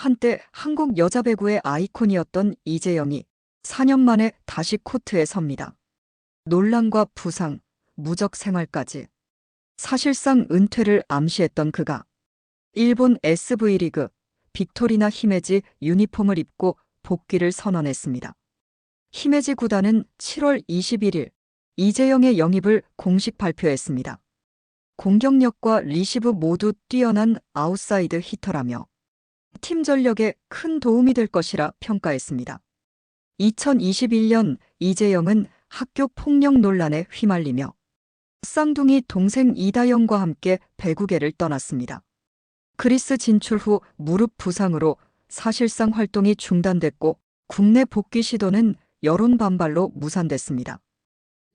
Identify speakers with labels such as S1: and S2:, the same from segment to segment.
S1: 한때 한국 여자 배구의 아이콘이었던 이재영이 4년 만에 다시 코트에 섭니다. 논란과 부상, 무적 생활까지. 사실상 은퇴를 암시했던 그가 일본 SV 리그 빅토리나 히메지 유니폼을 입고 복귀를 선언했습니다. 히메지 구단은 7월 21일 이재영의 영입을 공식 발표했습니다. 공격력과 리시브 모두 뛰어난 아웃사이드 히터라며 팀 전력에 큰 도움이 될 것이라 평가했습니다. 2021년 이재영은 학교 폭력 논란에 휘말리며 쌍둥이 동생 이다영과 함께 배구계를 떠났습니다. 그리스 진출 후 무릎 부상으로 사실상 활동이 중단됐고 국내 복귀 시도는 여론 반발로 무산됐습니다.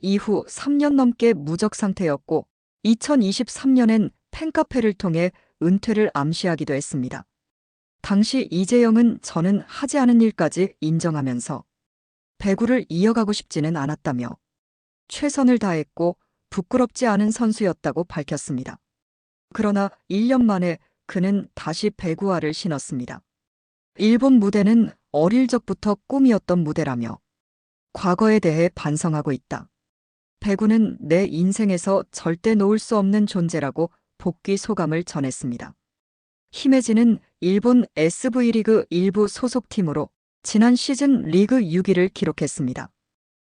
S1: 이후 3년 넘게 무적 상태였고 2023년엔 팬카페를 통해 은퇴를 암시하기도 했습니다. 당시 이재영은 저는 하지 않은 일까지 인정하면서 배구를 이어가고 싶지는 않았다며 최선을 다했고 부끄럽지 않은 선수였다고 밝혔습니다. 그러나 1년 만에 그는 다시 배구화를 신었습니다. 일본 무대는 어릴 적부터 꿈이었던 무대라며 과거에 대해 반성하고 있다. 배구는 내 인생에서 절대 놓을 수 없는 존재라고 복귀 소감을 전했습니다. 히메지는 일본 SV 리그 일부 소속팀으로 지난 시즌 리그 6위를 기록했습니다.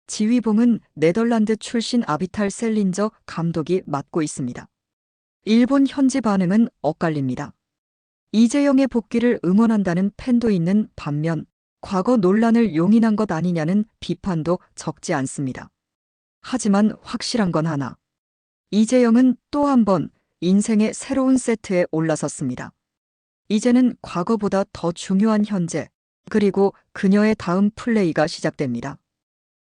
S1: 지휘봉은 네덜란드 출신 아비탈 셀린저 감독이 맡고 있습니다. 일본 현지 반응은 엇갈립니다. 이재영의 복귀를 응원한다는 팬도 있는 반면 과거 논란을 용인한 것 아니냐는 비판도 적지 않습니다. 하지만 확실한 건 하나. 이재영은 또 한 번 인생의 새로운 세트에 올라섰습니다. 이제는 과거보다 더 중요한 현재, 그리고 그녀의 다음 플레이가 시작됩니다.